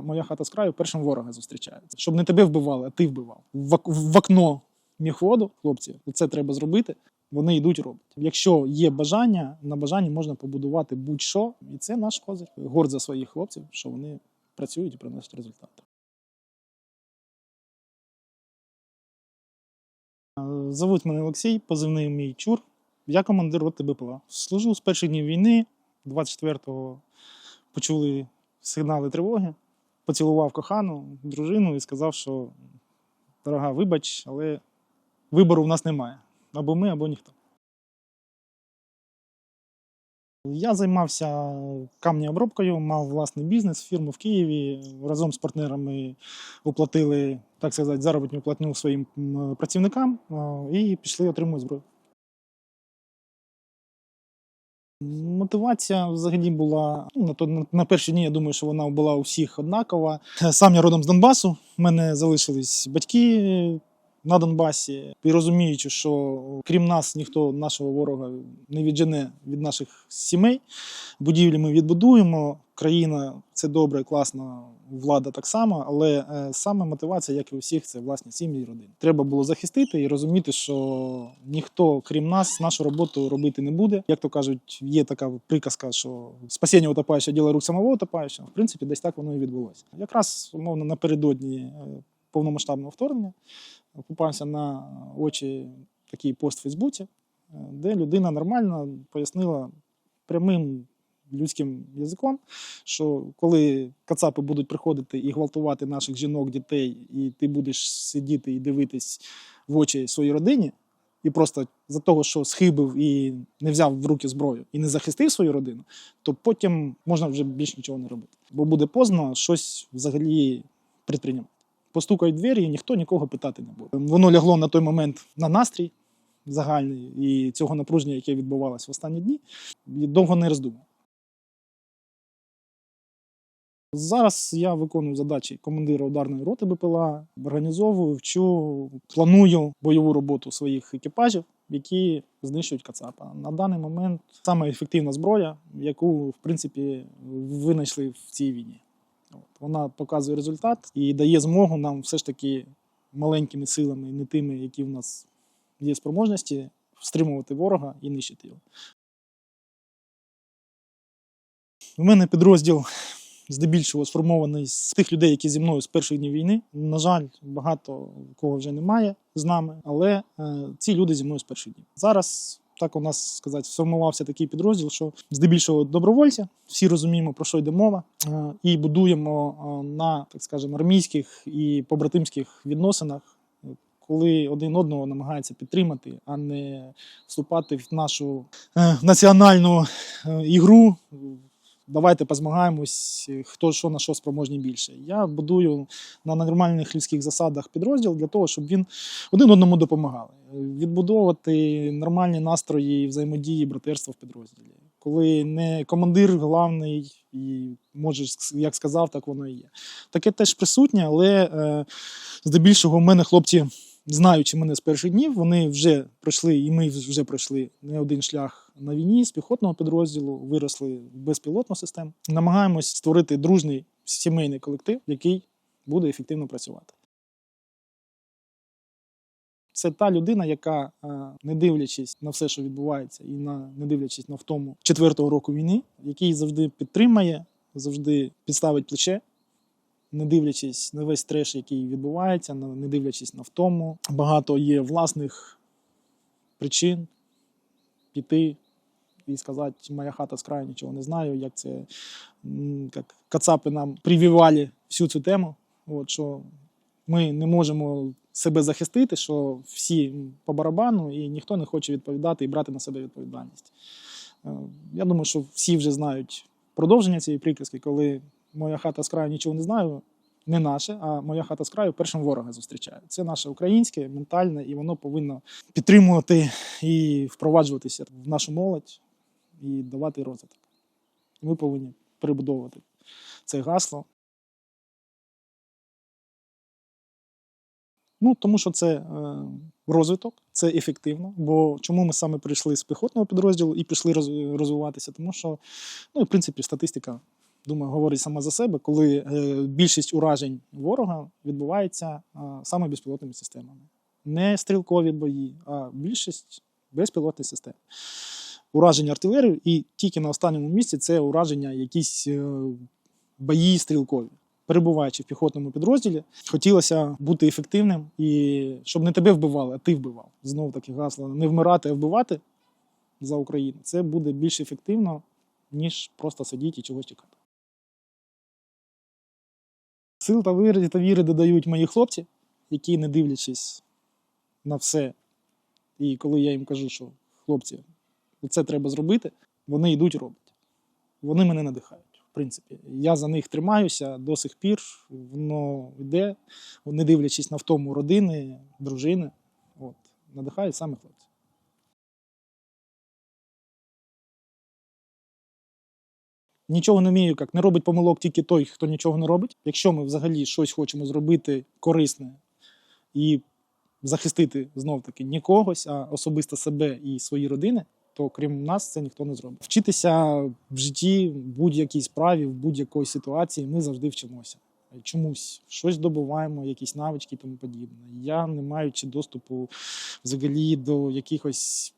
моя хата з краю першим ворога зустрічає. Щоб не тебе вбивали, а ти вбивав. В, ок- в окно міхводу, хлопці, це треба зробити. Вони йдуть роблять. Якщо є бажання, на бажанні можна побудувати будь-що, і це наш козир. Горд за своїх хлопців, що вони працюють і приносять результати. Е, Зовуть мене Олексій, позивний мій чур. Я командир роти БПЛА. Служив з перших днів війни. 24-го почули сигнали тривоги. Поцілував кохану, дружину і сказав, що дорога, вибач, але вибору в нас немає. Або ми, або ніхто. Я займався камнеобробкою, мав власний бізнес, фірму в Києві. Разом з партнерами оплатили, так сказати, заробітну платню своїм працівникам і пішли отримувати зброю. Мотивація взагалі була ну, на, то, на, на перші дні, я думаю, що вона була у всіх однакова. Сам я родом з Донбасу. У мене залишились батьки на Донбасі. І розуміючи, що крім нас ніхто нашого ворога не віджене від наших сімей. Будівлі ми відбудуємо. Країна це добре, класно, влада так само, але е, саме мотивація, як і у всіх, це власні сім'ї і родини. Треба було захистити і розуміти, що ніхто, крім нас, нашу роботу робити не буде. Як то кажуть, є така приказка, що спасіння утопаючого діло рук самого утопаючого. В принципі, десь так воно і відбулося. Якраз умовно напередодні е, повномасштабного вторгнення попався на очі такий пост в Фейсбуці, е, де людина нормально пояснила прямим людським язиком, що коли кацапи будуть приходити і гвалтувати наших жінок, дітей, і ти будеш сидіти і дивитись в очі своїй родині, і просто за того, що схибив і не взяв в руки зброю і не захистив свою родину, то потім можна вже більш нічого не робити. Бо буде поздно щось взагалі предприйняти. Постукають двері, і ніхто нікого питати не буде. Воно лягло на той момент на настрій загальний і цього напруження, яке відбувалося в останні дні, і довго не роздумав. Зараз я виконую задачі командира ударної роти БПЛА, організовую, вчу, планую бойову роботу своїх екіпажів, які знищують Кацапа. На даний момент саме ефективна зброя, яку в принципі винайшли в цій війні. Вона показує результат і дає змогу нам все ж таки маленькими силами, не тими, які в нас є спроможності, стримувати ворога і нищити його. У мене підрозділ здебільшого сформований з тих людей, які зі мною з перших днів війни. На жаль, багато кого вже немає з нами, але е, ці люди зі мною з перших днів. Зараз так у нас сказати, сформувався такий підрозділ, що здебільшого добровольці, всі розуміємо, про що йде мова, е, і будуємо е, на так скажемо армійських і побратимських відносинах. Коли один одного намагається підтримати, а не вступати в нашу е, національну ігру, давайте позмагаємось, хто що на що спроможні більше. Я будую на нормальних людських засадах підрозділ для того, щоб він один одному допомагали. Відбудовувати нормальні настрої, взаємодії, братерства в підрозділі. Коли не командир головний і можеш, як сказав, так воно і є. Таке теж присутнє, але е, здебільшого в мене хлопці. Знаючи мене з перших днів, вони вже пройшли, і ми вже пройшли не один шлях на війні з піхотного підрозділу, виросли в безпілотну систему. Намагаємось створити дружний сімейний колектив, який буде ефективно працювати. Це та людина, яка, е, не дивлячись на все, що відбувається, і на не дивлячись на втому четвертого року війни, який завжди підтримає, завжди підставить плече не дивлячись на весь треш, який відбувається, не дивлячись на втому. Багато є власних причин піти і сказати, моя хата з краю нічого не знаю, як це як кацапи нам привівали всю цю тему. От, що ми не можемо себе захистити, що всі по барабану, і ніхто не хоче відповідати і брати на себе відповідальність. Е, Я думаю, що всі вже знають продовження цієї приказки, коли моя хата з краю нічого не знаю, не наше, а моя хата з краю першим ворога зустрічає. Це наше українське, ментальне, і воно повинно підтримувати і впроваджуватися в нашу молодь і давати розвиток. Ми повинні перебудовувати це гасло. Ну, тому що це е, розвиток, це ефективно. Бо чому ми саме прийшли з піхотного підрозділу і пішли розвиватися? Тому що, ну, в принципі, статистика думаю, говорить сама за себе, коли е, більшість уражень ворога відбувається саме безпілотними системами. Не стрілкові бої, а більшість безпілотних систем. Ураження артилерії, і тільки на останньому місці це ураження якісь е, бої стрілкові. Перебуваючи в піхотному підрозділі, хотілося бути ефективним і щоб не тебе вбивали, а ти вбивав. Знову таки гасло не вмирати, а вбивати за Україну. Це буде більш ефективно, ніж просто сидіти і чогось чекати. Сил та віри та віри додають мої хлопці, які, не дивлячись на все, і коли я їм кажу, що хлопці, це треба зробити, вони йдуть роблять. Вони мене надихають. В принципі, я за них тримаюся до сих пір, воно йде, не дивлячись на втому родини, дружини. От, надихають саме хлопці. Нічого не вмію, як не робить помилок тільки той, хто нічого не робить. Якщо ми взагалі щось хочемо зробити корисне і захистити знов таки не когось, а особисто себе і свої родини, то крім нас це ніхто не зробить. Вчитися в житті, в будь-якій справі, в будь-якій ситуації ми завжди вчимося. Чомусь щось добуваємо, якісь навички і тому подібне. Я, не маючи доступу взагалі до якихось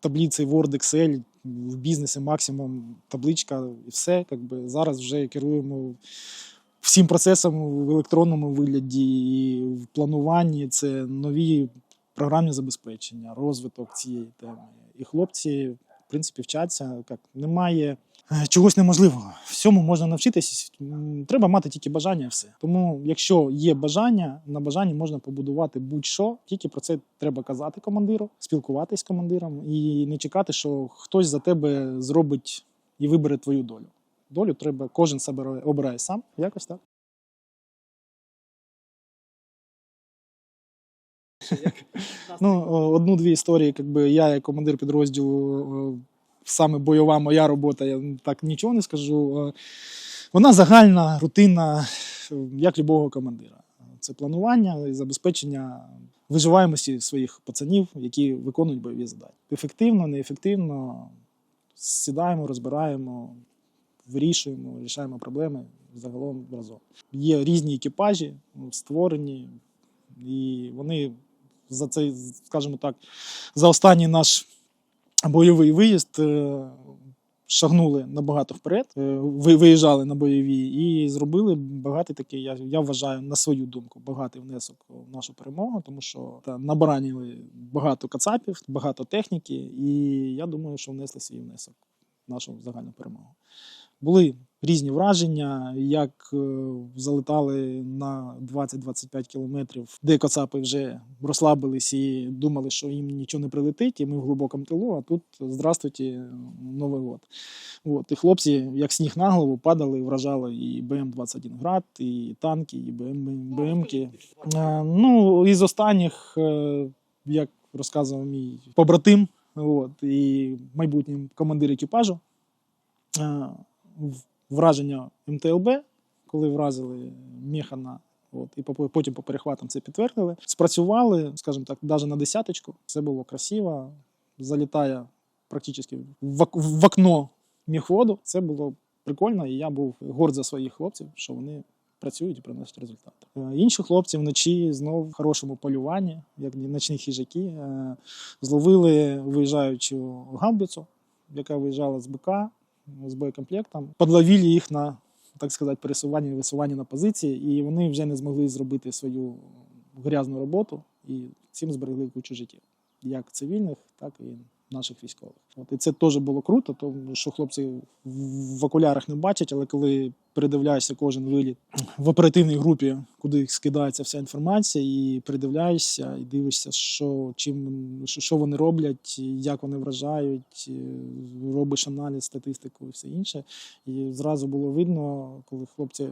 таблиці Word, Excel, в бізнесі максимум табличка і все. Якби зараз вже керуємо всім процесом в електронному вигляді, і в плануванні це нові програмні забезпечення, розвиток цієї теми. І хлопці, в принципі, вчаться. Як немає чогось неможливого. Всьому можна навчитись. Треба мати тільки бажання, все. Тому, якщо є бажання, на бажанні можна побудувати будь-що. Тільки про це треба казати командиру, спілкуватись з командиром і не чекати, що хтось за тебе зробить і вибере твою долю. Долю треба, кожен себе обирає сам. Якось так. Ну, одну-дві історії, якби я як командир підрозділу, саме бойова моя робота, я так нічого не скажу. Е, Вона загальна, рутинна, е, як любого командира. Це планування і забезпечення виживаємості своїх пацанів, які виконують бойові задачі. Ефективно, неефективно сідаємо, розбираємо, вирішуємо, рішаємо проблеми загалом разом. Є різні екіпажі, ну, створені, і вони за цей, скажімо так, за останній наш бойовий виїзд е, шагнули набагато вперед, е, ви- виїжджали на бойові і зробили багатий такий, я, я вважаю, на свою думку, багатий внесок в нашу перемогу, тому що та, набараніли багато кацапів, багато техніки, і я думаю, що внесли свій внесок нашу загальну перемогу. Були різні враження, як е, залетали на 20-25 кілометрів, де кацапи вже розслабились і думали, що їм нічого не прилетить, і ми в глибокому тилу, а тут здравствуйте, Новий год. От, і хлопці, як сніг на голову, падали, вражали і БМ-21 град, і танки, і БМ, БМки. Е, Ну, із останніх, е, як розказував мій побратим, от, і майбутній командир екіпажу, е, враження МТЛБ, коли вразили Механа, от, і по- потім по перехватам це підтвердили. Спрацювали, скажімо так, навіть на десяточку. Все було красиво. Залітає практично в окно міхводу. Це було прикольно, і я був горд за своїх хлопців, що вони працюють і приносять результати. Е, Інші хлопці вночі знов в хорошому полюванні, як ночні хижаки, е, зловили виїжджаючу гаубицю, яка виїжджала з БК з боєкомплектом, подловили їх на так сказати, пересування висування на позиції, і вони вже не змогли зробити свою грязну роботу і цим зберегли кучу життів, як цивільних, так і наших військових. От і це теж було круто, тому що хлопці в окулярах не бачать, але коли передивляєшся кожен виліт в оперативній групі, куди скидається вся інформація, і передивляєшся, і дивишся, що чим що, вони роблять, як вони вражають, робиш аналіз, статистику і все інше. І зразу було видно, коли хлопці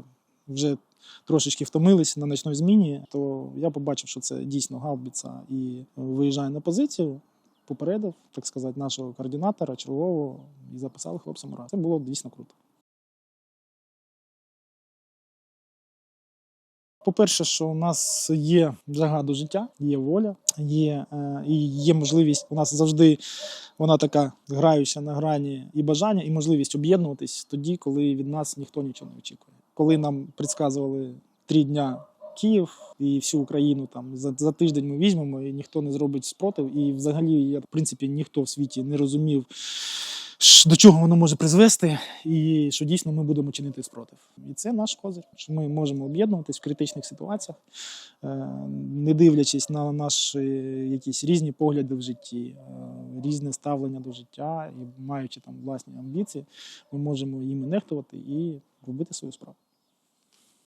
вже трошечки втомились на ночній зміні, то я побачив, що це дійсно гаубиця і виїжджає на позицію. Попередив, так сказати, нашого координатора, чергового, і записали хлопцям раз. Це було дійсно круто. По-перше, що у нас є жага до життя, є воля, є е, і є можливість. У нас завжди вона така граюча на грані і бажання, і можливість об'єднуватись тоді, коли від нас ніхто нічого не очікує. Коли нам предсказували три дня Київ і всю Україну там за, за тиждень ми візьмемо, і ніхто не зробить спротив. І взагалі, я, в принципі, ніхто в світі не розумів, до чого воно може призвести, і що дійсно ми будемо чинити спротив. І це наш козир, що ми можемо об'єднуватись в критичних ситуаціях, е, не дивлячись на наші якісь різні погляди в житті, е, різне ставлення до життя, і маючи там власні амбіції, ми можемо їми нехтувати і робити свою справу.